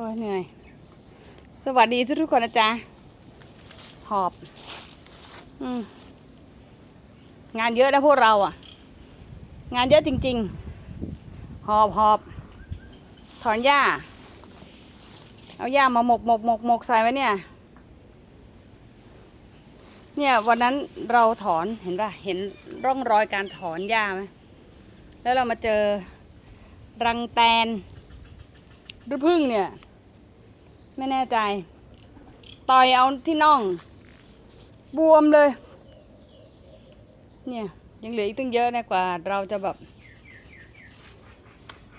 อ้ยเหนื่อย สวัสดีทุกทุกๆคนนะจ๊ะ หอบอืมงานเยอะนะพวกเราอะ งานเยอะจริง ๆ หอบหอบ ถอนหญ้า เอาหญ้ามาหมกหมกหมกหมกใส่ไว้เนี่ย เนี่ยวันนั้นเราถอนเห็นป่ะ เห็นร่องรอยการถอนหญ้าไหมแล้วเรามาเจอรังแตนหรือพึ่งเนี่ย ไม่แน่ใจ ต่อยเอาที่น่อง บวมเลย เนี่ย ยังเหลืออีกตั้งเยอะนะกว่า เราจะแบบ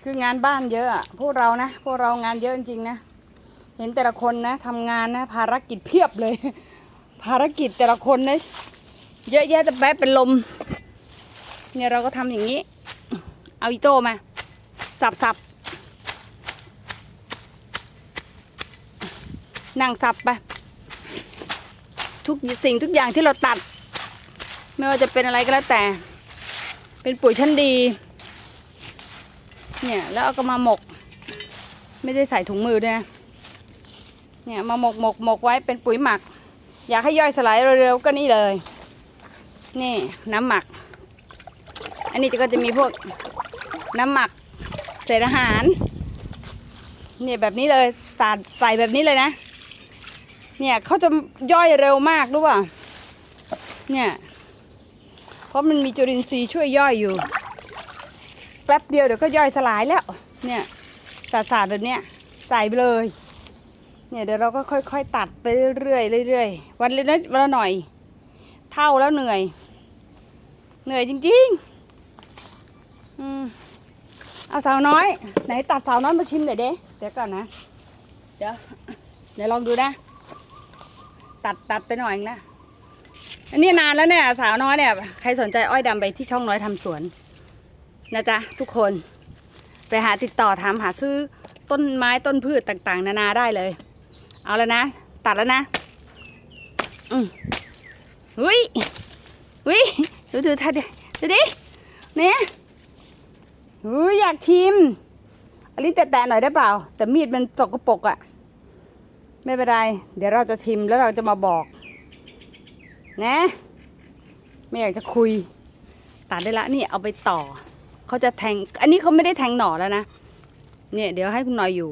คืองานบ้านเยอะอะพวกเรานะ พวกเรางานเยอะจริงๆนะ เห็นแต่ละคนนะทำงานนะ ภารกิจเพียบเลย ภารกิจแต่ละคนนะเยอะแยะแต่แป๊บเป็นลม เนี่ยเราก็ทำอย่างนี้ เอาอีโต้มา สับสับ นั่งสับไป ทุกสิ่งทุกอย่างที่เราตัด ไม่ว่าจะเป็นอะไรก็แล้วแต่ เป็นปุ๋ยชั้นดี เนี่ยแล้วเอาก็มาหมก ไม่ได้ใส่ถุงมือด้วยนะเนี่ยมาหมกหมกหมกไว้เป็นปุ๋ยหมัก อยากให้ย่อยสลายเร็วๆก็นี่เลย นี่น้ำหมัก อันนี้ก็จะมีพวกน้ำหมักเศษอาหารเนี่ยแบบนี้เลยสาดใส่แบบนี้เลยนะ เนี่ยเขาจะย่อยเร็วมากรู้ป่ะเนี่ยเพราะมันมีจุลินทรีย์ช่วยย่อยอยู่ แป๊บเดียวเดี๋ยวก็ย่อยสลายแล้ว เนี่ยสาสาดแบบเนี้ยใส่ไปเลย เนี่ยเดี๋ยวเราก็ค่อย ๆ ตัดไปเรื่อยๆเรื่อยๆวันละนิดวันละหน่อย เท่าแล้วเหนื่อย เหนื่อยจริงๆอืมเอาสาวน้อย ไหนตัดสาวน้อยมาชิมหน่อยเด้เดี๋ยวก่อนนะ เดี๋ยวเดี๋ยวลองดูนะ ตัดตัดไปหน่อยนะอันนี้นานแล้วเนี่ย สาวน้อยเนี่ย ใครสนใจอ้อยดำไปที่ช่องน้อยทำสวน นะจ๊ะ ทุกคน ไปหาติดต่อถามหาซื้อต้นไม้ต้นพืชต่างๆ นานาได้เลย เอาแล้วนะ ตัดแล้วนะ อืมอุ้ยอุ้ยดูดูท่าดิดูดิเนี่ยอุ้ยอยากชิมอันนี้แตะๆหน่อยได้เปล่า แต่มีดมันสกปรกอะ่ะ ไม่เป็นไร เดี๋ยวเราจะชิมแล้วเราจะมาบอก นะ ไม่อยากจะคุย ตัดได้ละนี่เอาไปต่อ เขาจะแทง อันนี้เขาไม่ได้แทงหน่อแล้วนะ เนี่ย เดี๋ยวให้คุณหน่อยอยู่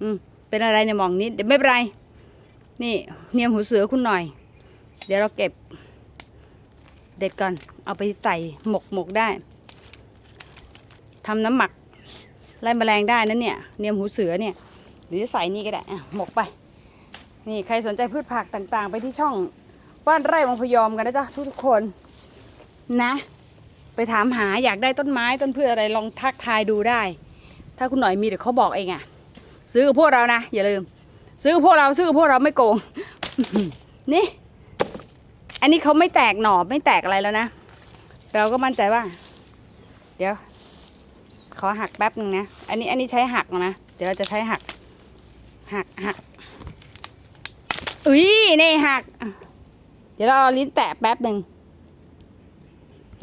อืม เป็นอะไรเนี่ยมองนิดเดี๋ยวไม่เป็นไร นี่ เนียมหูเสือคุณหน่อย เดี๋ยวเราเก็บ เด็ดก่อน เอาไปใส่หมกหมกได้ ทำน้ำหมักไล่แมลงได้นะเนี่ย เนียมหูเสือเนี่ย หรือใส่นี่ก็ได้หมกไป นี่ใครสนใจพืชผักต่างๆ ไปที่ช่องบ้านไร่วังพยอมกันนะจ๊ะทุกๆคนนะ ไปถามหาอยากได้ต้นไม้ต้นพืชอะไรลองทักทายดูได้ ถ้าคุณหน่อยมีเดี๋ยวเขาบอกเองอะซื้อกับพวกเรานะอย่าลืม ซื้อกับพวกเราซื้อกับพวกเราไม่โกงนี่ อันนี้เขาไม่แตกหน่อไม่แตกอะไรแล้วนะ เราก็มั่นใจว่า เดี๋ยว ขอหักแป๊บนึงนะ อันนี้อันนี้ใช้หักนะ เดี๋ยวเราจะใช้หัก หักหักอุ้ยนี่หัก เดี๋ยวเราลิ้นแตะแป๊บหนึ่ง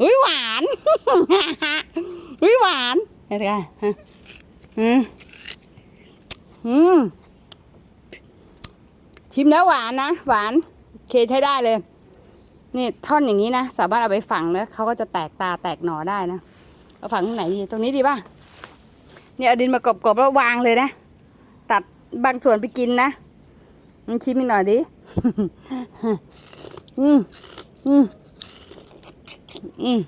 อุ้ยหวานอุ้ยหวานเห็นไหมฮะอืมอืมชิมแล้วหวานนะหวานเคใช้ได้เลยนี่ท่อนอย่างนี้นะสามารถเอาไปฝังแล้วเขาก็จะแตกตาแตกหนอได้นะเอาฝังตรงไหนดีตรงนี้ดีป่ะเนี่ยเอาดินมากรบๆแล้ววางเลยนะ บางส่วนไปกินนะมึงชิมอีกหน่อยดิ อืมอืมอืม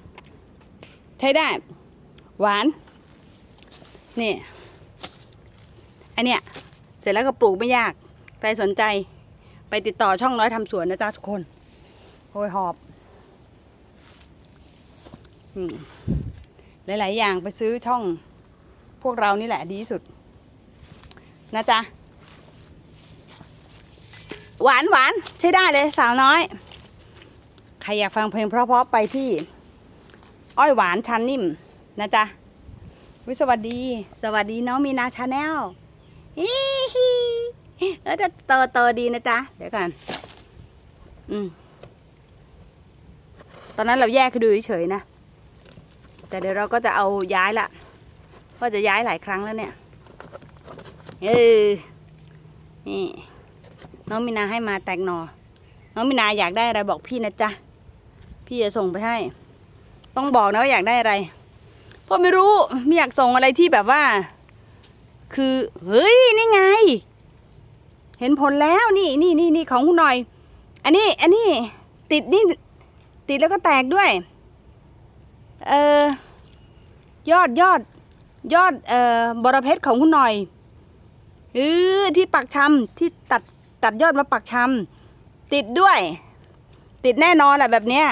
ใช้ได้ หวาน นี่ อันเนี้ย เสร็จแล้วก็ปลูกไม่ยาก ใครสนใจ ไปติดต่อช่องน้อยทำสวนนะจ๊ะทุกคนโอยหอบอืมหลาย ๆ อย่างไปซื้อช่องพวกเรานี่แหละดีที่สุด นะจ๊ะ หวานหวานใช้ได้เลยสาวน้อย ใครอยากฟังเพลงเพราะๆไปที่ อ้อยหวานชันนิ่มนะจ๊ะวิสวัสดี สวัสดีน้องมีนาชาแนลฮิฮิเออจะโตโตดีนะจ๊ะ เดี๋ยวก่อนอืม ตอนนั้นเราแยกคือดูเฉยๆนะ แต่เดี๋ยวเราก็จะเอาย้ายละว่าจะย้ายหลายครั้งแล้วเนี่ย เออ นี่ น้องมินาให้มาแตกหนอ น้องมินาอยากได้อะไรบอกพี่นะจ๊ะ พี่จะส่งไปให้ ต้องบอกนะว่าอยากได้อะไรเพราะไม่รู้ไม่อยากส่งอะไรที่แบบว่า คือเฮ้ยนี่ไง เห็นผลแล้วนี่นี่นี่นี่ของคุณหน่อย อันนี้ อันนี้ ติดนี่ติดแล้วก็แตกด้วย เออยอดยอดยอดเอ่อบรเพชรของคุณหน่อย เออที่ปักชำที่ตัดตัดยอดมาปักชำติดด้วย ติดแน่นอนแหละแบบเนี้ย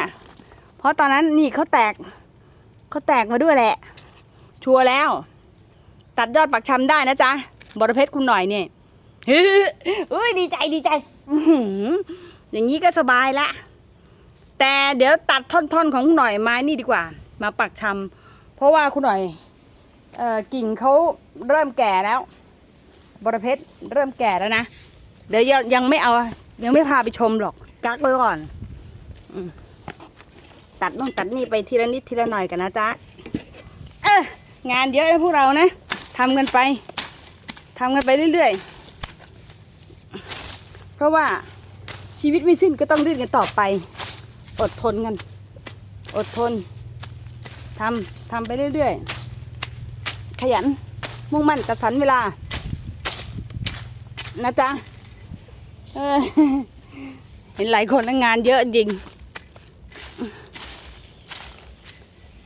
เพราะตอนนั้นนี่เขาแตกเขาแตกมาด้วยแหละ ชัวร์แล้ว ตัดยอดปักชำได้นะจ๊ะบรเพชรคุณหน่อยเนี่ยเฮ้ยดีใจดีใจอย่างนี้ก็สบายละ แต่เดี๋ยวตัดท่อนๆของคุณหน่อยไม้นี่ดีกว่า มาปักชำเพราะว่าคุณหน่อยออกิ่งเขาเริ่มแก่แล้ว บรเพชรเริ่มแก่แล้วนะ เดี๋ยวยังไม่เอา ยังไม่พาไปชมหรอก กักไว้ก่อนอตัดนู่นตัดนี่ไปทีละนิดทีละหน่อยกันนะจ๊ะ เอองานเยอะนะพวกเรานะทำกันไปทำกันไปเรื่อยๆ เพราะว่าชีวิตไม่สิ้นก็ต้องดิ้นกันต่อไป อดทนกัน อดทนทำทำไปเรื่อยๆ ขยัน มุ่งมั่นกระสันเวลา นะจ๊ะเห็นหลายคนงานเยอะจริง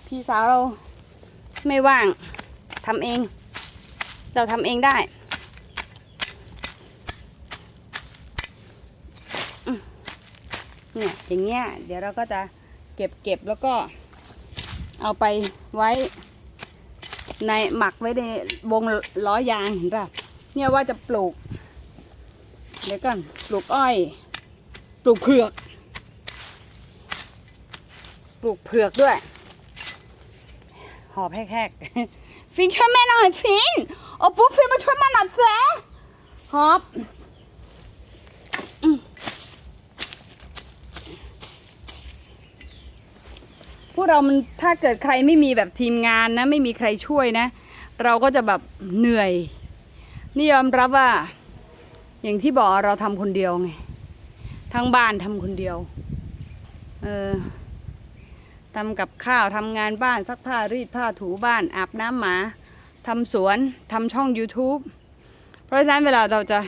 พี่สาวเราไม่ว่างทำเอง เราทำเองได้เนี่ยอย่างเงี้ยเดี๋ยวเราก็จะเก็บเก็บแล้วก็ เอาไปไว้ ในหมักไว้ในวงล้อยางเห็นป่ะเนี่ยว่าจะปลูก เดี๋ยวก่อนปลูกอ้อย ปลูกเผือก ปลูกเผือกด้วย หอบแหกๆฟินช่วยแม่หน่อยฟินโอ้ปุ๊บฟินมาช่วยแม่หน่อยเจ๊หอบพวกเรามันถ้าเกิดใครไม่มีแบบทีมงานนะ ไม่มีใครช่วยนะ เราก็จะแบบเหนื่อย นี่ยอมรับว่า อย่างที่บอกเราทำคนเดียวไงทั้งบ้านทำคนเดียว เออทำกับข้าวทำงานบ้านซักผ้ารีดผ้าถูบ้านอาบน้ำหมาทำสวนทำช่อง YouTube เพราะฉะนั้นเวลาเราจะ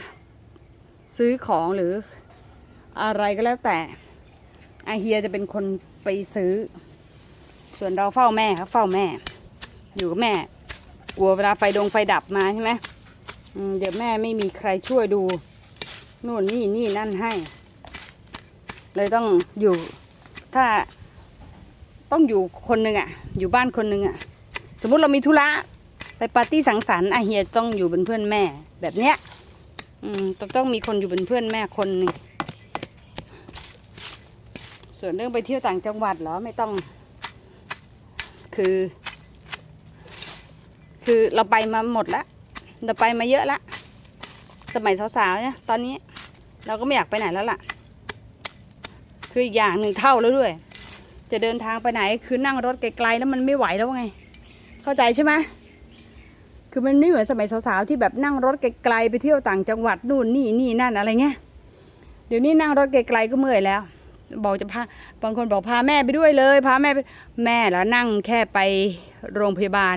ซื้อของหรืออะไรก็แล้วแต่อาเฮียจะเป็นคนไปซื้อ ส่วนเราเฝ้าแม่ครับเฝ้าแม่ อยู่กับแม่ กลัวเวลาไฟดงไฟดับมาใช่ไหมอืม เดี๋ยวแม่ไม่มีใครช่วยดูนู่นนี่นี่นั่นให้ เลยต้องอยู่ ถ้าต้องอยู่คนหนึ่งอะอยู่บ้านคนหนึ่งอะสมมุติเรามีธุระไปปาร์ตี้สังสรรค์อาเฮียต้องอยู่เป็นเพื่อนแม่ แบบเนี้ย อืมต้องต้องมีคนอยู่เป็นเพื่อนแม่คนหนึ่งส่วนเรื่องไปเที่ยวต่างจังหวัดเหรอไม่ต้อง คือ คือเราไปมาหมดแล้ว เราไปมาเยอะละสมัยสาวๆเนี่ยตอนนี้เราก็ไม่อยากไปไหนแล้วล่ะ คืออีกอย่างหนึ่งเท่าแล้วด้วย จะเดินทางไปไหนคือนั่งรถไกลๆแล้วมันไม่ไหวแล้วไง เข้าใจใช่ไหมคือมันไม่เหมือนสมัยสาวๆที่แบบนั่งรถไกลๆไปเที่ยวต่างจังหวัดนู่นนี่นี่นั่นอะไรเงี้ยเดี๋ยวนี้นั่งรถไกลๆก็เมื่อยแล้ว บอกจะพาบางคนบอกพาแม่ไปด้วยเลย พาแม่ไปแม่แล้วนั่งแค่ไปโรงพยาบาล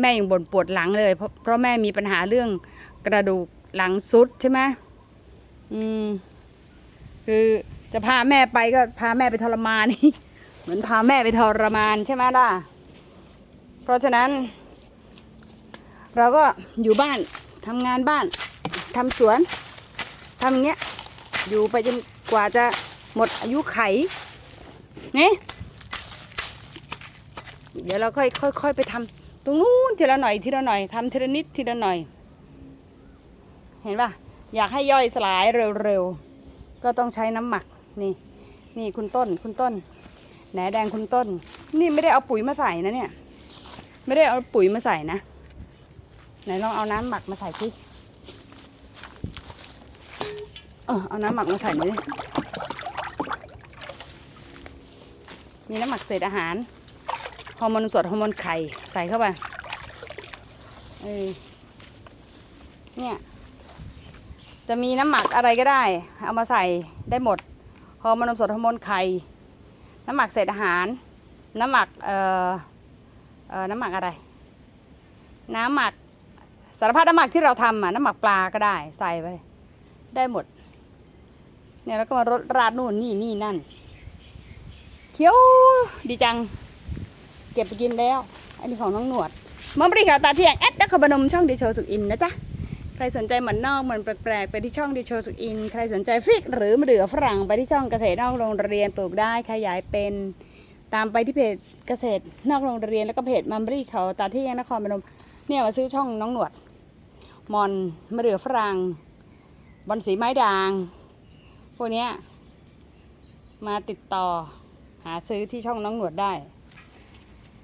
แม่ยังบ่นปวดหลังเลยเพราะเพราะแม่มีปัญหาเรื่องกระดูกหลังซุดใช่ไหมอืม คือจะพาแม่ไปก็พาแม่ไปทรมานนี่เหมือนพาแม่ไปทรมานใช่ไหมล่ะ เพราะฉะนั้น เราก็อยู่บ้านทำงานบ้านทำสวนทำอย่างเงี้ย อยู่ไปจนกว่าจะหมดอายุไขเนี่ยเดี๋ยวเราค่อยค่อยค่อยไปทำ รงนู้นทีละหน่อยทีละหน่อยทำทีละนิดทีละหน่อย เห็นป่ะอยากให้ย่อยสลายเร็วๆ ก็ต้องใช้น้ำหมักนี่ นี่คุณต้นคุณต้นแหนแดงคุณต้น นี่ไม่ได้เอาปุ๋ยมาใส่นะเนี่ย ไม่ได้เอาปุ๋ยมาใส่นะ ไหนลองเอาน้ำหมักมาใส่สิเออเอาน้ำหมักมาใส่หน่อยมีน้ำหมักเศษอาหาร ฮอร์โมนสดฮอร์โมนไข่ใส่เข้าไปเออเนี่ย จะมีน้ำหมักอะไรก็ได้ เอามาใส่ได้หมดฮอร์โมนสดฮอร์โมนไข่น้ำหมักเศษอาหาร น้ำหมักเอ่อเอ่อน้ำหมักอะไร น้ำหมักสารพัดน้ำหมักที่เราทำอะน้ำหมักปลาก็ได้ใส่ไปได้หมดเนี่ยแล้วก็มารดราดนู่นนี่นี่นั่นเคี้ยวดีจัง เก็บไปกินแล้ว อันนี้ของน้องหนวดมัมบริขาวตาเที่ยงแอดนักขบนมช่องดีโชสุกอินนะจ๊ะใครสนใจหมือนนอกหมือนแปลกๆไปที่ช่องดีโชสุกอิน ใครสนใจฟิกหรือมะเดื่อฝรั่งไปที่ช่องเกษตรนอกโรงเรียนปลูกได้ขยายเป็นตามไปที่เพจเกษตรนอกโรงเรียนแล้วก็เพจมัมบริเขาตาเที่ยงนครพนมเนี่ยมาซื้อช่องน้องหนวดมอนมะเดื่อฝรั่งบอลสีไม้ด่างพวกนี้มาติดต่อหาซื้อที่ช่องน้องหนวดได้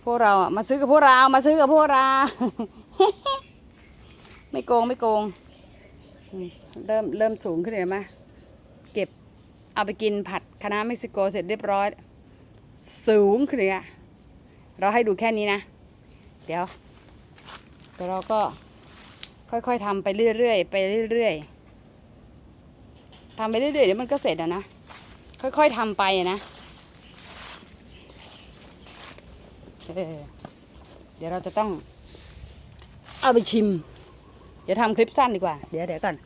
พวกเราอะมาซื้อกับพวกเรามาซื้อกับพวกเรา ไม่โกงไม่โกง เริ่มเริ่มสูงขึ้นเลยไหมเก็บเอาไปกินผัดคะน้าเม็กซิโกเสร็จเรียบร้อย สูงขึ้นเลยอะเราให้ดูแค่นี้นะ เดี๋ยวเดี๋ยวเราก็ค่อยๆทำไปเรื่อยๆไปเรื่อยๆทำไปเรื่อยๆเดี๋ยวมันก็เสร็จอะนะ ค่อยๆทำไปนะ เออเดี๋ยวเราจะต้อง เอาไปชิม เดี๋ยวทำคลิปสั้นดีกว่า เดี๋ยวเดี๋ยวก่อน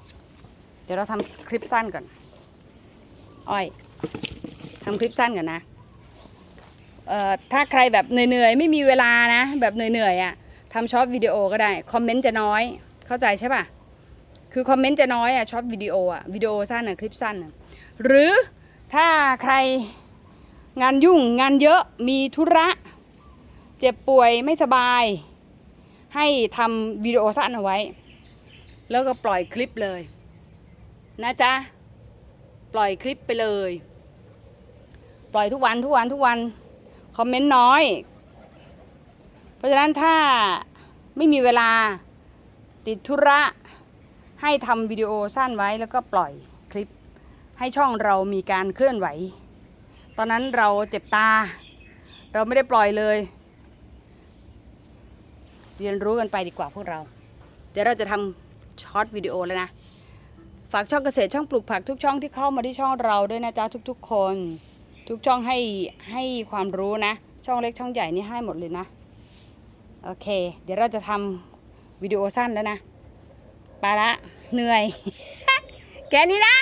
เดี๋ยวเราทำคลิปสั้นก่อน อ้อยทำคลิปสั้นก่อนนะ เอ่อ ถ้าใครแบบเหนื่อยๆ ไม่มีเวลานะ แบบเหนื่อยๆอะทำช็อตวิดีโอก็ได้ คอมเมนต์จะน้อย เข้าใจใช่ป่ะ คือคอมเมนต์จะน้อยอะช็อตวิดีโออะวิดีโอสั้นอะคลิปสั้นอะหรือถ้าใครงานยุ่งงานเยอะมีธุระ เจ็บป่วยไม่สบาย ให้ทำวิดีโอสั้นเอาไว้ แล้วก็ปล่อยคลิปเลย นะจ๊ะ ปล่อยคลิปไปเลย ปล่อยทุกวันทุกวันทุกวัน คอมเมนต์น้อย เพราะฉะนั้นถ้าไม่มีเวลาติดธุระให้ทำวิดีโอสั้นไว้แล้วก็ปล่อยคลิป ให้ช่องเรามีการเคลื่อนไหว ตอนนั้นเราเจ็บตา เราไม่ได้ปล่อยเลย เรียนรู้กันไปดีกว่าพวกเรา เดี๋ยวเราจะทำช็อตวิดีโอแล้วนะ ฝากช่องเกษตรช่องปลูกผักทุกช่องที่เข้ามาที่ช่องเราด้วยนะจ๊ะทุก ๆ คน ทุกช่องให้ให้ความรู้นะ ช่องเล็กช่องใหญ่นี่ให้หมดเลยนะ โอเค เดี๋ยวเราจะทำวิดีโอสั้นแล้วนะไปละเหนื่อยแค่นี้นะ